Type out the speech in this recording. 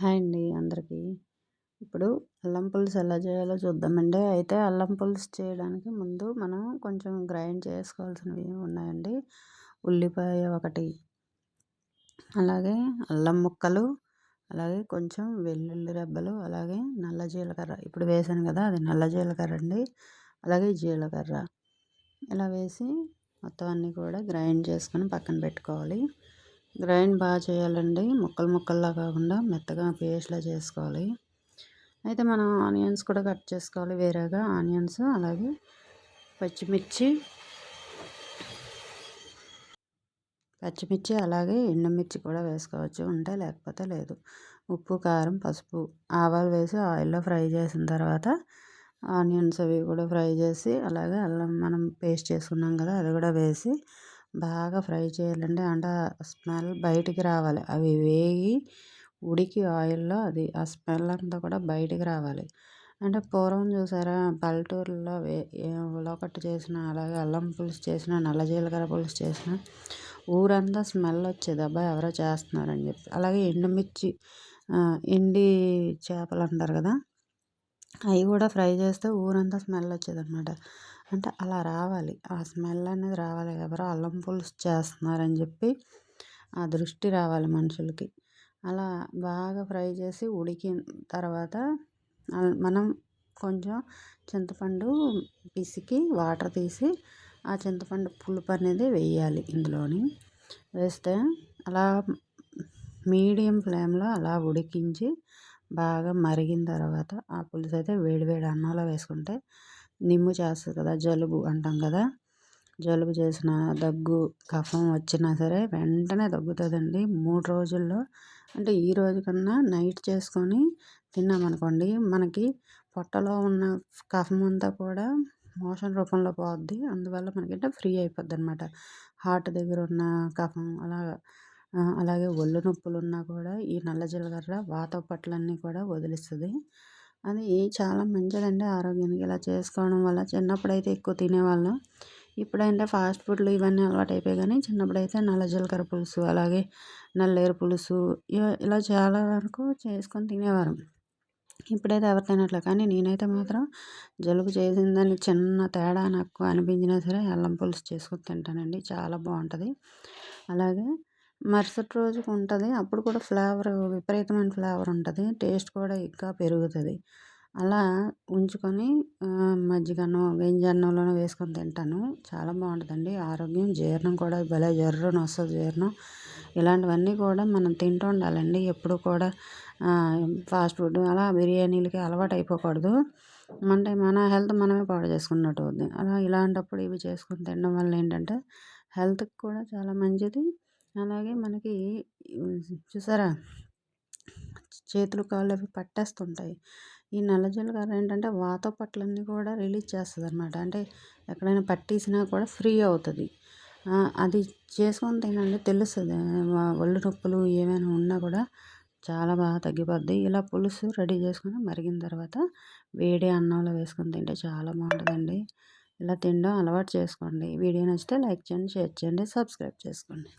Hi అండి అందరికీ. ఇప్పుడు అల్లం పులుసు ఎలా చేయాలో చూద్దామండి. అయితే అల్లం పులుసు చేయడానికి ముందు మనం కొంచెం గ్రైండ్ చేసుకోవాల్సినవి ఉన్నాయండి. ఉల్లిపాయ ఒకటి అలాగే అల్లం ముక్కలు అలాగే కొంచెం వెల్లుల్లి రెబ్బలు అలాగే నల్ల జీలకర్ర. ఇప్పుడు వేసాను కదా అది నల్ల జీలకర్ర అండి. అలాగే జీలకర్ర. ఇలా వేసి మొత్తం అన్నీ కూడా గ్రైండ్ చేసుకొని పక్కన పెట్టుకోవాలి. గ్రైండ్ బాగా చేయాలండి. ముక్కలు ముక్కల్లా కాకుండా మెత్తగా పేస్ట్లా చేసుకోవాలి. అయితే మనం ఆనియన్స్ కూడా కట్ చేసుకోవాలి వేరేగా. ఆనియన్స్ అలాగే పచ్చిమిర్చి పచ్చిమిర్చి అలాగే ఎండుమిర్చి కూడా వేసుకోవచ్చు. ఉంటే లేకపోతే లేదు. ఉప్పు కారం పసుపు ఆవాలు వేసి ఆయిల్లో ఫ్రై చేసిన తర్వాత ఆనియన్స్ అవి కూడా ఫ్రై చేసి అలాగే అల్లం మనం పేస్ట్ చేసుకున్నాం కదా అది కూడా వేసి బాగా ఫ్రై చేయాలండి అంటే స్మెల్ బయటికి రావాలి. అవి వేగి ఉడికి ఆయిల్లో అది ఆ స్మెల్ అంతా కూడా బయటికి రావాలి. అంటే పూర్వం చూసారా పల్లెటూరులో వే ఉలవకట్టు చేసిన అలాగే అల్లం పులుసు చేసిన నల్ల జీలకర్ర పులుసు చేసిన ఊరంతా స్మెల్ వచ్చేది. అబ్బాయి ఎవరో చేస్తున్నారని చెప్పి. అలాగే ఎండుమిర్చి ఎండి చేపలు అంటారు కదా అవి కూడా ఫ్రై చేస్తే ఊరంతా స్మెల్ వచ్చేది అనమాట అంటే అలా రావాలి. ఆ స్మెల్ అనేది రావాలి ఎవరో అల్లం పులుసు చేస్తున్నారని చెప్పి ఆ దృష్టి రావాలి మనుషులకి. అలా బాగా ఫ్రై చేసి ఉడికిన తర్వాత మనం కొంచెం చింతపండు పిసికి వాటర్ తీసి ఆ చింతపండు పులుపు అనేది వేయాలి ఇందులోని. వేస్తే అలా మీడియం ఫ్లేమ్లో అలా ఉడికించి బాగా మరిగిన తర్వాత ఆ పులుసు అయితే వేడివేడి అన్నంలో వేసుకుంటే నిమ్ము చేస్తుంది కదా జలుబు అంటాం కదా. జలుబు చేసిన దగ్గు కఫం వచ్చినా సరే వెంటనే తగ్గుతుందండి మూడు రోజుల్లో అంటే ఈ రోజు కన్నా నైట్ చేసుకొని తిన్నామనుకోండి మనకి పొట్టలో ఉన్న కఫం అంతా కూడా మోషన్ రూపంలో పోద్ది. అందువల్ల మనకంటే ఫ్రీ అయిపోద్ది అనమాట హార్ట్ దగ్గర ఉన్న కఫం అలా అలాగే ఒళ్ళు నొప్పులు ఉన్నా కూడా ఈ నల్ల జీలకర్ర వాత పట్లన్నీ కూడా వదిలిస్తుంది. అది చాలా మంచిదండి ఆరోగ్యానికి. ఇలా చేసుకోవడం వల్ల చిన్నప్పుడైతే ఎక్కువ తినేవాళ్ళం. ఇప్పుడంటే ఫాస్ట్ ఫుడ్లు ఇవన్నీ అలవాటు అయిపోయాయి కానీ చిన్నప్పుడైతే నల్ల జీలకర్ర పులుసు అలాగే నల్లేరు పులుసు ఇలా చాలా వరకు చేసుకొని తినేవారు. ఇప్పుడైతే ఎవరు తినట్లేదు కానీ నేనైతే మాత్రం జలుబు చేసిందని చిన్న తేడా నాకు అనిపించినా సరే అల్లం పులుసు చేసుకొని తింటానండి. చాలా బాగుంటుంది. అలాగే మరుసటి రోజుకు ఉంటుంది. అప్పుడు కూడా ఫ్లేవర్ విపరీతమైన ఫ్లేవర్ ఉంటుంది. టేస్ట్ కూడా ఇంకా పెరుగుతుంది. అలా ఉంచుకొని మజ్జిగనో గంజన్నంలోనో వేసుకొని తింటాను. చాలా బాగుంటుందండి. ఆరోగ్యం జీర్ణం కూడా భలే జర్రున వస్తుంది జీర్ణం. ఇలాంటివన్నీ కూడా మనం తింటూ ఉండాలండి. ఎప్పుడు కూడా ఫాస్ట్ ఫుడ్ అలా బిర్యానీలకి అలవాటు అయిపోకూడదు. అంటే మన హెల్త్ మనమే పాడు చేసుకున్నట్టు అవుతుంది అలా ఇలాంటప్పుడు ఇవి చేసుకొని తినడం వల్ల ఏంటంటే హెల్త్కి కూడా చాలా మంచిది. అలాగే మనకి చూసారా? చేతులు కాళ్ళు అవి పట్టేస్తుంటాయి. ఈ నల్ల జీలకర్ర ఏంటంటే వాత పట్లన్నీ కూడా రిలీజ్ చేస్తుంది అనమాట అంటే ఎక్కడైనా పట్టేసినా కూడా ఫ్రీ అవుతుంది. అది చేసుకొని తినండి. తెలుస్తుంది. ఒళ్ళు నొప్పులు ఏమైనా ఉన్నా కూడా చాలా బాగా తగ్గిపోద్ది. ఇలా పులుసు రెడీ చేసుకొని మరిగిన తర్వాత వేడి అన్నంలో వేసుకొని తింటే చాలా బాగుంటుందండి. ఇలా తినడం అలవాటు చేసుకోండి. వీడియో నచ్చితే లైక్ చేయండి షేర్ చేయండి సబ్స్క్రైబ్ చేసుకోండి.